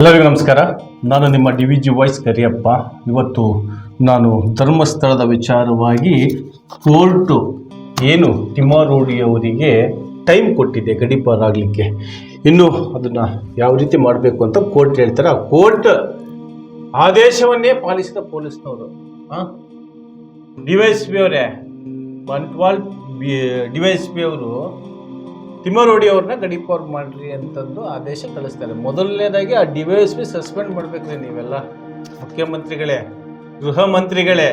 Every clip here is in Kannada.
ಎಲ್ಲರಿಗೂ ನಮಸ್ಕಾರ. ನಾನು ನಿಮ್ಮ D V G voice Kariyappa. ಇವತ್ತು ನಾನು ಧರ್ಮಸ್ಥಳದ ವಿಚಾರವಾಗಿ ಕೋರ್ಟು ಏನು ತಿಮ್ಮಾರೋಡಿ ಅವರಿಗೆ ಟೈಮ್ ಕೊಟ್ಟಿದೆ ಗಡೀಪಾರಾಗಲಿಕ್ಕೆ ಇನ್ನು ಅದನ್ನು ಯಾವ ರೀತಿ ಮಾಡಬೇಕು ಅಂತ ಕೋರ್ಟ್ ಹೇಳ್ತಾರೆ. ಆ ಕೋರ್ಟ್ ಆದೇಶವನ್ನೇ ಪಾಲಿಸಿದ ಪೊಲೀಸ್ನವರು. ಡಿ ವೈ ಎಸ್ ಪಿ ಅವರೇ. Bantwal D Y S P ಅವರು ತಿಮ್ಮರೋಡಿ ಅವ್ರನ್ನ ಗಡಿಪೋರ್ ಮಾಡ್ರಿ ಅಂತಂದು ಆದೇಶ ಕಳಿಸ್ತಾರೆ ಮೊದಲನೇದಾಗಿ ಆ D Y S P suspend ಮಾಡ್ಬೇಕ್ರಿ ನೀವೆಲ್ಲ. ಮುಖ್ಯಮಂತ್ರಿಗಳೇ, ಗೃಹ ಮಂತ್ರಿಗಳೇ.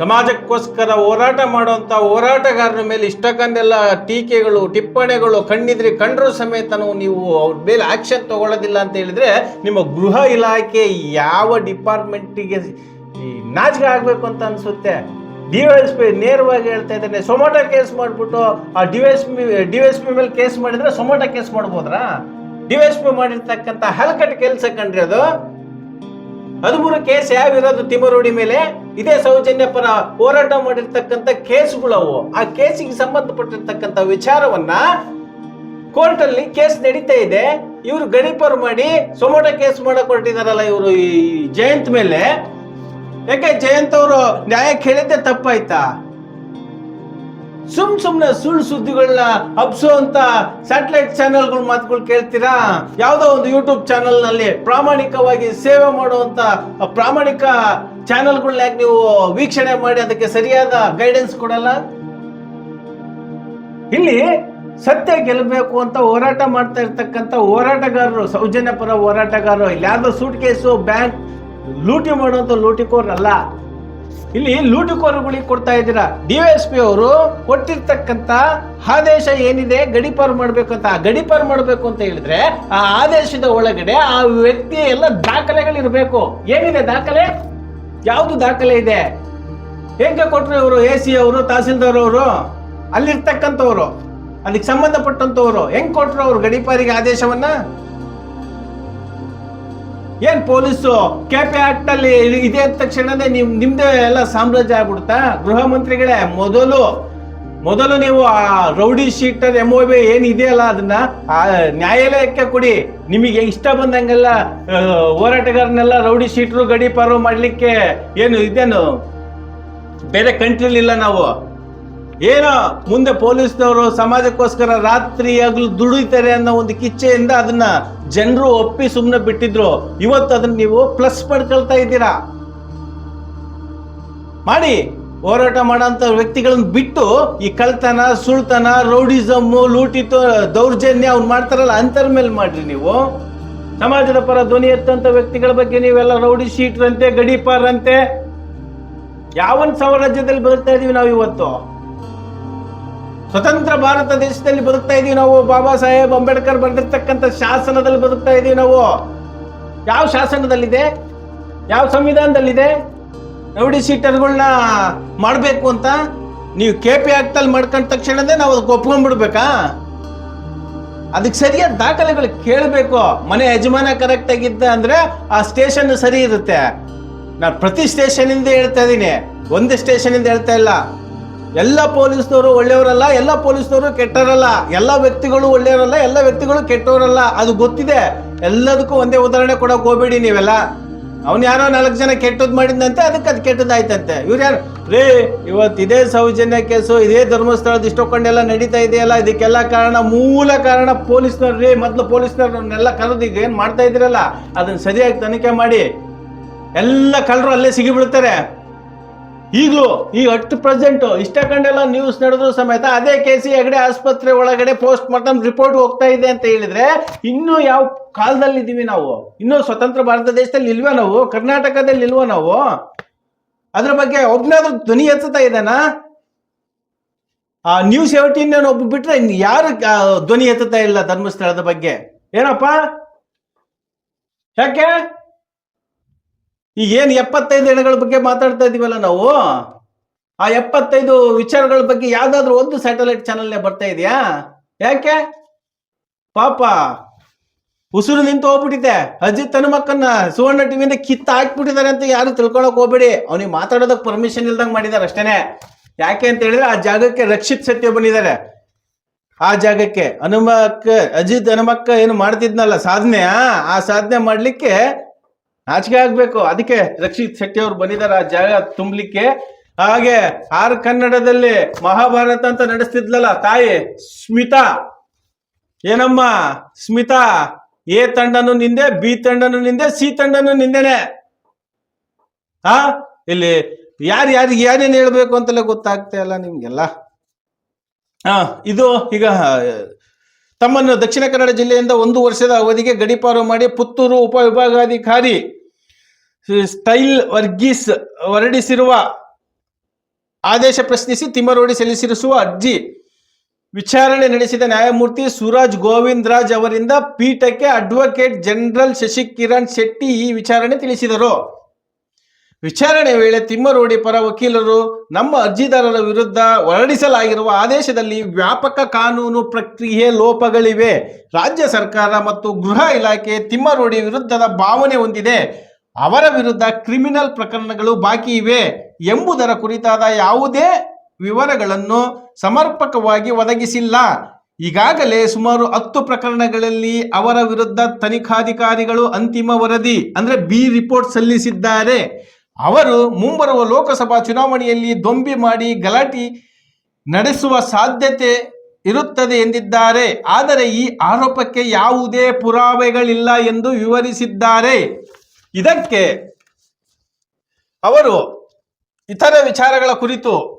ಸಮಾಜಕ್ಕೋಸ್ಕರ ಹೋರಾಟ ಮಾಡುವಂತ ಹೋರಾಟಗಾರರ ಮೇಲೆ ಇಷ್ಟಕ್ಕಂದೆಲ್ಲ ಟೀಕೆಗಳು, ಟಿಪ್ಪಣಿಗಳು, ಕಣ್ಣಿದ್ರೆ ಕಂಡ್ರೂ ಸಮೇತನೂ ನೀವು ಅವ್ರ ಮೇಲೆ ಆಕ್ಷನ್ ತಗೊಳ್ಳೋದಿಲ್ಲ ಅಂತ ಹೇಳಿದ್ರೆ ನಿಮ್ಮ ಗೃಹ ಇಲಾಖೆ ಯಾವ ಡಿಪಾರ್ಟ್ಮೆಂಟಿಗೆ ನಾಚಿಕೆ ಆಗ್ಬೇಕು ಅಂತ ಅನ್ಸುತ್ತೆ? ಡಿ ಎಸ್ ಪಿ ನೇರವಾಗಿ ಹೇಳ್ತಾ ಇದ್ದೇನೆ ಸೊಮೋಟೋ ಕೇಸ್ ಮಾಡ್ಬಿಟ್ಟು, ಆ D S P D P ಮೇಲೆ ಕೇಸ್ ಮಾಡಿದ್ರೆ ಸೊಮೋಟೋ ಕೇಸ್ ಮಾಡ್ಬೋದ್ರಾ? ಡಿ ಎಸ್ ಪಿ ಮಾಡಿರ್ತಕ್ಕಂಥ ಹಲಕಟ್ ಕೆಲಸ ಕಂಡ್ರಿ ಅದು. ಹದಿಮೂರು ಕೇಸ್ ಯಾವಿರೋದು ತಿಮರೋಡಿ ಮೇಲೆ? ಇದೇ ಸೌಜನ್ಯ ಪರ ಹೋರಾಟ ಮಾಡಿರ್ತಕ್ಕಂಥ ಕೇಸ್ಗಳವು ಆ ಕೇಸಿಗೆ ಸಂಬಂಧಪಟ್ಟಿರ್ತಕ್ಕಂಥ ವಿಚಾರವನ್ನ ಕೋರ್ಟ್ ಅಲ್ಲಿ ಕೇಸ್ ನಡೀತಾ ಇದೆ. ಇವರು ಗಡೀಪರ್ ಮಾಡಿ ಸೊಮೋಟ ಕೇಸ್ ಮಾಡಕ್ ಹೊರಟಿದಾರಲ್ಲ ಇವರು ಈ ಜಯಂತ್ ಮೇಲೆ. ಯಾಕೆ ಜಯಂತ್ ಅವರು ನ್ಯಾಯ ಕೇಳಿದ್ದೆ ತಪ್ಪಾಯ್ತಾ? ಸುಮ್ ಸುಮ್ನೆ ಸುಳ್ಳು ಸುದ್ದಿಗಳನ್ನ ಹಬ್ಸುವಂತ ಸ್ಯಾಟಲೈಟ್ ಚಾನೆಲ್ಗಳ ಮಾತುಗಳು ಕೇಳ್ತೀರಾ? ಯಾವುದೋ ಒಂದು ಯೂಟ್ಯೂಬ್ ಚಾನೆಲ್ನಲ್ಲಿ ಪ್ರಾಮಾಣಿಕವಾಗಿ ಸೇವೆ ಮಾಡುವಂತ ಪ್ರಾಮಾಣಿಕ ಚಾನೆಲ್ಗಳನ್ನ ಯಾಕೆ ನೀವು ವೀಕ್ಷಣೆ ಮಾಡಿ ಅದಕ್ಕೆ ಸರಿಯಾದ ಗೈಡೆನ್ಸ್ ಕೊಡಲ್ಲ? ಇಲ್ಲಿ ಸತ್ಯ ಗೆಲ್ಲಬೇಕು ಅಂತ ಹೋರಾಟ ಮಾಡ್ತಾ ಇರ್ತಕ್ಕಂಥ ಹೋರಾಟಗಾರರು ಸೌಜನ್ಯ ಪರ ಹೋರಾಟಗಾರರು, ಇಲ್ಲಿ ಸೂಟ್ ಕೇಸು ಬ್ಯಾಂಕ್ ಲೂಟಿ ಮಾಡುವಂತ ಲೂಟಿಕೋರಲ್ಲ ಇಲ್ಲಿ ಲೂಟಿಕೋರುಗಳಿಗೆ ಕೊಡ್ತಾ ಇದ್ದೀರಾ? ಡಿ ಎಸ್ ಪಿ ಅವರು ಕೊಟ್ಟಿರ್ತಕ್ಕಂಥ ಆದೇಶ ಏನಿದೆ? ಗಡಿಪಾರು ಮಾಡ್ಬೇಕು ಅಂತ. ಆ ಗಡಿಪಾರು ಮಾಡ್ಬೇಕು ಅಂತ ಹೇಳಿದ್ರೆ ಆ ಆದೇಶದ ಒಳಗಡೆ ಆ ವ್ಯಕ್ತಿಯ ಎಲ್ಲ ದಾಖಲೆಗಳಿರ್ಬೇಕು. ಏನಿದೆ ದಾಖಲೆ? ಯಾವುದು ದಾಖಲೆ ಇದೆ? ಹೆಂಗೆ ಕೊಟ್ರು ಇವರು? ಎ ಸಿ ಅವರು, ತಹಸೀಲ್ದಾರ್ ಅವರು? ಅಲ್ಲಿರ್ತಕ್ಕಂಥವ್ರು ಅದಕ್ಕೆ ಸಂಬಂಧಪಟ್ಟಂತವ್ರು ಹೆಂಗೆ ಕೊಟ್ರು ಅವರು ಗಡಿಪಾರಿಗೆ ಆದೇಶವನ್ನ? ಏನ್ ಪೊಲೀಸು? ಕೆಪಿ ಆಕ್ಟ್ ಅಲ್ಲಿ ಇದೆ ಅಂದ ತಕ್ಷಣನೇ ನಿಮ್, ನಿಮ್ದೇ ಎಲ್ಲ ಸಾಮ್ರಾಜ್ಯ ಆಗ್ಬಿಡುತ್ತಾ? ಗೃಹ ಮಂತ್ರಿಗಳೇ, ಮೊದಲು ಮೊದಲು ನೀವು ಆ ರೌಡಿ ಶೀಟ್ ಎಂ ಬಿ ಏನ್ ಇದೆಯಲ್ಲ ಅದನ್ನ, ಆ ನ್ಯಾಯಾಲಯಕ್ಕೆ ಕೊಡಿ. ನಿಮಗೆ ಇಷ್ಟ ಬಂದಂಗೆಲ್ಲ ಹೋರಾಟಗಾರನೆಲ್ಲ ರೌಡಿ ಶೀಟ್ರು ಗಡೀಪಾರು ಮಾಡ್ಲಿಕ್ಕೆ ಏನು ಇದೇನು? ಬೇರೆ ಕಂಟ್ರಿಲಿಲ್ಲ ನಾವು. ಏನೋ ಮುಂದೆ ಪೊಲೀಸ್ನವರು ಸಮಾಜಕ್ಕೋಸ್ಕರ ರಾತ್ರಿ ಹಗಲು ದುಡಿತಾರೆ ಅನ್ನೋ ಒಂದು ಕಿಚ್ಚೆಯಿಂದ ಅದನ್ನ ಜನರು ಒಪ್ಪಿ ಸುಮ್ಮನೆ ಬಿಟ್ಟಿದ್ರು. ಇವತ್ತು ಅದನ್ನ ನೀವು ಪ್ಲಸ್ ಪಡ್ಕೊಳ್ತಾ ಇದ್ದೀರಾ? ಮಾಡಿ. ಹೋರಾಟ ಮಾಡೋಂಥ ವ್ಯಕ್ತಿಗಳನ್ನ ಬಿಟ್ಟು ಈ ಕಳ್ತನ, ಸುಳ್ತನ ರೌಡಿಸಮ್ ಲೂಟಿತು, ದೌರ್ಜನ್ಯ ಅವ್ನು ಮಾಡ್ತಾರಲ್ಲ, ಅಂತರ ಮೇಲೆ ಮಾಡ್ರಿ ನೀವು. ಸಮಾಜದ ಪರ ಧ್ವನಿ ಎತ್ತಂತ ವ್ಯಕ್ತಿಗಳ ಬಗ್ಗೆ ನೀವೆಲ್ಲ ರೌಡಿ ಶೀಟ್ರಂತೆ, ಗಡೀಪಾರಂತೆ. ಯಾವ ಸಾಮ್ರಾಜ್ಯದಲ್ಲಿ ಬದುಕ್ತಾ ಇದೀವಿ ನಾವು ಇವತ್ತು ಸ್ವತಂತ್ರ ಭಾರತ ದೇಶದಲ್ಲಿ ಬದುಕ್ತಾ ಇದೀವಿ ನಾವು. ಬಾಬಾ ಸಾಹೇಬ್ ಅಂಬೇಡ್ಕರ್ ಬರೆದಿರ್ತಕ್ಕಂಥ ಶಾಸನದಲ್ಲಿ ಬದುಕ್ತಾ ಇದೀವಿ ನಾವು. ಯಾವ ಶಾಸನದಲ್ಲಿದೆ? ಯಾವ ಸಂವಿಧಾನದಲ್ಲಿದೆ? ರೌಡಿ ಸೀಟರ್ಗಳನ್ನ ಮಾಡಬೇಕು ಅಂತ ನೀವು ಕೆ ಪಿ ಆಕ್ಟಲ್ಲಿ ಮಾಡ್ಕೊಂಡ ತಕ್ಷಣದೇ ನಾವು ಅದಕ್ಕೆ ಒಪ್ಕೊಂಡ್ಬಿಡ್ಬೇಕಾ? ಅದಕ್ಕೆ ಸರಿಯಾದ ದಾಖಲೆಗಳು ಕೇಳಬೇಕು. ಮನೆ ಯಜಮಾನ ಕರೆಕ್ಟ್ ಆಗಿದ್ದ ಅಂದ್ರೆ ಆ ಸ್ಟೇಷನ್ ಸರಿ ಇರುತ್ತೆ. ನಾನು ಪ್ರತಿ ಸ್ಟೇಷನಿಂದ ಹೇಳ್ತಾ ಇದ್ದೀನಿ ಒಂದೇ ಸ್ಟೇಷನಿಂದ ಹೇಳ್ತಾ ಇಲ್ಲ. ಎಲ್ಲ ಪೊಲೀಸ್ನವರು ಒಳ್ಳೆಯವರಲ್ಲ, ಎಲ್ಲ ಪೊಲೀಸ್ನವರು ಕೆಟ್ಟವರಲ್ಲ. ಎಲ್ಲ ವ್ಯಕ್ತಿಗಳು ಒಳ್ಳೆಯವರಲ್ಲ, ಎಲ್ಲ ವ್ಯಕ್ತಿಗಳು ಕೆಟ್ಟವರಲ್ಲ. ಅದು ಗೊತ್ತಿದೆ. ಎಲ್ಲದಕ್ಕೂ ಒಂದೇ ಉದಾಹರಣೆ ಕೊಡೋಕೆ ಹೋಗ್ಬೇಡಿ ನೀವೆಲ್ಲ. ಅವ್ನು ಯಾರೋ ನಾಲ್ಕು ಜನ ಕೆಟ್ಟದ್ದು ಮಾಡಿದಂತೆ ಅದಕ್ಕೆ ಅದು ಕೆಟ್ಟದಾಯ್ತಂತೆ. ಇವ್ರು ಯಾರು? ರೇ ಇವತ್ತು ಇದೇ ಸೌಜನ್ಯ ಕೇಸು, ಇದೇ ಧರ್ಮಸ್ಥಳದ ಇಷ್ಟೊಕ್ಕೊಂಡೆಲ್ಲ ನಡೀತಾ ಇದೆಯಲ್ಲ, ಇದಕ್ಕೆಲ್ಲ ಕಾರಣ, ಮೂಲ ಕಾರಣ ಪೊಲೀಸ್ನವ್ರು. ರೀ, ಮೊದಲು ಪೊಲೀಸ್ನವ್ರನ್ನೆಲ್ಲ ಕರೆದು ಈಗ ಏನು ಮಾಡ್ತಾ ಇದ್ದೀರಲ್ಲ ಅದನ್ನ ಸರಿಯಾಗಿ ತನಿಖೆ ಮಾಡಿ. ಎಲ್ಲ ಕಳ್ಳರು ಅಲ್ಲೇ ಸಿಗಿಬಿಡ್ತಾರೆ. ಈಗಲೂ ಈಗ ಅಟ್ ಪ್ರೆಸೆಂಟ್ ಇಷ್ಟೇ ಕಂಡೆಲ್ಲ ನ್ಯೂಸ್ ನಡೆದ್ರು ಸಮೇತ ಅದೇ ಕೆ ಸಿ ಹೆಗಡೆ ಆಸ್ಪತ್ರೆ ಒಳಗಡೆ ಪೋಸ್ಟ್ ಮಾರ್ಟಮ್ ರಿಪೋರ್ಟ್ ಹೋಗ್ತಾ ಇದೆ ಅಂತ ಹೇಳಿದ್ರೆ ಇನ್ನೂ ಯಾವ ಕಾಲದಲ್ಲಿ ಇದ್ದೀವಿ ನಾವು? ಇನ್ನೂ ಸ್ವತಂತ್ರ ಭಾರತ ದೇಶದಲ್ಲಿ ಇಲ್ವಾ ನಾವು? ಕರ್ನಾಟಕದಲ್ಲಿ ಇಲ್ವಾ ನಾವು? ಅದ್ರ ಬಗ್ಗೆ ಒಬ್ನಾದ್ರೂ ಧ್ವನಿ ಎತ್ತುತ್ತಾ ಇದೇನಾ ಆ ನ್ಯೂಸ್ ಸೆವೆಂಟೀನ್ ಒಬ್ಬ ಬಿಟ್ರೆ ಯಾರು ಧ್ವನಿ ಎತ್ತುತ್ತಾ ಇಲ್ಲ ಧರ್ಮಸ್ಥಳದ ಬಗ್ಗೆ? ಏನಪ್ಪಾ? ಯಾಕೆ? ಈಗ ಏನ್ ಎಪ್ಪತ್ತೈದು ಹೆಣಗಳ ಬಗ್ಗೆ ಮಾತಾಡ್ತಾ ಇದೀವಲ್ಲ ನಾವು? ಆ ಎಪ್ಪತ್ತೈದು ವಿಚಾರಗಳ ಬಗ್ಗೆ ಯಾವ್ದಾದ್ರು ಒಂದು ಸ್ಯಾಟಲೈಟ್ ಚಾನಲ್ನೇ ಬರ್ತಾ ಇದೆಯಾ? ಯಾಕೆ? ಪಾಪ, ಉಸಿರು ನಿಂತು ಹೋಗ್ಬಿಟ್ಟಿದೆ. ಅಜಿತ್ ಹನುಮಕ್ಕನ್ನ ಸುವರ್ಣ ಟಿವಿಯಿಂದ ಕಿತ್ತ ಹಾಕ್ಬಿಟ್ಟಿದ್ದಾರೆ ಅಂತ ಯಾರು ತಿಳ್ಕೊಳಕ್ ಹೋಗ್ಬೇಡಿ. ಅವ್ನಿಗೆ ಮಾತಾಡೋದಕ್ಕೆ ಪರ್ಮಿಷನ್ ಇಲ್ದಂಗ್ ಮಾಡಿದಾರೆ ಅಷ್ಟೇನೆ. ಯಾಕೆ ಅಂತ ಹೇಳಿದ್ರೆ ಆ ಜಾಗಕ್ಕೆ ರಕ್ಷಿತ್ ಸತ್ಯ ಬಂದಿದ್ದಾರೆ. ಆ ಜಾಗಕ್ಕೆ. ಹನುಮಕ್ಕ ಅಜಿತ್ ಹನುಮಕ್ಕ ಏನು ಮಾಡ್ತಿದ್ನಲ್ಲ ಸಾಧನೆ, ಆ ಸಾಧನೆ ಮಾಡ್ಲಿಕ್ಕೆ ನಾಚಿಕೆ ಆಗ್ಬೇಕು. ಅದಕ್ಕೆ ರಕ್ಷಿತ್ ಶೆಟ್ಟಿ ಅವ್ರು ಬಂದಿದ್ದಾರೆ ಆ ಜಾಗ ತುಂಬಲಿಕ್ಕೆ. ಹಾಗೆ ಆರ್ ಕನ್ನಡದಲ್ಲಿ ಮಹಾಭಾರತ ಅಂತ ನಡೆಸ್ತಿದ್ಲಲ್ಲ ತಾಯಿ ಸ್ಮಿತಾ. ಏನಮ್ಮ ಸ್ಮಿತಾ? ಎ ತಂಡನು ನಿಂದೆ, ಬಿ ತಂಡನು ನಿಂದೆ, ಸಿ ತಂಡನು ನಿಂದೆನೆ. ಆ? ಇಲ್ಲಿ ಯಾರು ಯಾರಿಗೆ ಏನೇನು ಹೇಳ್ಬೇಕು ಅಂತೆಲ್ಲ ಗೊತ್ತಾಗ್ತಾ ಇಲ್ಲ ನಿಮ್ಗೆಲ್ಲ. ಹಾ ಇದು ಈಗ ತಮ್ಮನ್ನು ದಕ್ಷಿಣ ಕನ್ನಡ ಜಿಲ್ಲೆಯಿಂದ ಒಂದು ವರ್ಷದ ಅವಧಿಗೆ ಗಡಿಪಾರು ಮಾಡಿ ಪುತ್ತೂರು ಉಪವಿಭಾಗಾಧಿಕಾರಿ ಸ್ಟೈಲ್ ವರ್ಗೀಸ್ ಹೊರಡಿಸಿರುವ ಆದೇಶ ಪ್ರಶ್ನಿಸಿ ತಿಮ್ಮರೋಡಿ ಸಲ್ಲಿಸಿರುವ ಅರ್ಜಿ ವಿಚಾರಣೆ ನಡೆಸಿದ ನ್ಯಾಯಮೂರ್ತಿ ಸುರಾಜ್ ಗೋವಿಂದ್ ರಾಜ್ ಅವರಿಂದ ಪೀಠಕ್ಕೆ ಅಡ್ವೊಕೇಟ್ ಜನರಲ್ ಶಶಿಕಿರಣ್ ಶೆಟ್ಟಿ ಈ ವಿಚಾರಣೆ ತಿಳಿಸಿದರು. ವಿಚಾರಣೆ ವೇಳೆ ತಿಮ್ಮರೋಡಿ ಪರ ವಕೀಲರು ನಮ್ಮ ಅರ್ಜಿದಾರರ ವಿರುದ್ಧ ಹೊರಡಿಸಲಾಗಿರುವ ಆದೇಶದಲ್ಲಿ ವ್ಯಾಪಕ ಕಾನೂನು ಪ್ರಕ್ರಿಯೆ ಲೋಪಗಳಿವೆ. ರಾಜ್ಯ ಸರ್ಕಾರ ಮತ್ತು ಗೃಹ ಇಲಾಖೆ ತಿಮ್ಮರೋಡಿ ವಿರುದ್ಧದ ಭಾವನೆ ಹೊಂದಿದೆ. ಅವರ ವಿರುದ್ಧ ಕ್ರಿಮಿನಲ್ ಪ್ರಕರಣಗಳು ಬಾಕಿ ಇವೆ ಎಂಬುದರ ಕುರಿತಾದ ಯಾವುದೇ ವಿವರಗಳನ್ನು ಸಮರ್ಪಕವಾಗಿ ಒದಗಿಸಿಲ್ಲ. ಈಗಾಗಲೇ ಸುಮಾರು ಹತ್ತು ಪ್ರಕರಣಗಳಲ್ಲಿ ಅವರ ವಿರುದ್ಧ ತನಿಖಾಧಿಕಾರಿಗಳು ಅಂತಿಮ ವರದಿ, ಅಂದ್ರೆ ಬಿ ರಿಪೋರ್ಟ್ ಸಲ್ಲಿಸಿದ್ದಾರೆ. ಅವರು ಮುಂಬರುವ ಲೋಕಸಭಾ ಚುನಾವಣೆಯಲ್ಲಿ ದೊಂಬಿ ಮಾಡಿ ಗಲಾಟೆ ನಡೆಸುವ ಸಾಧ್ಯತೆ ಇರುತ್ತದೆ ಎಂದಿದ್ದಾರೆ. ಆದರೆ ಈ ಆರೋಪಕ್ಕೆ ಯಾವುದೇ ಪುರಾವೆಗಳಿಲ್ಲ ಎಂದು ವಿವರಿಸಿದ್ದಾರೆ. ಇದಕ್ಕೆ ಅವರು ಇತರ ವಿಚಾರಗಳ ಕುರಿತು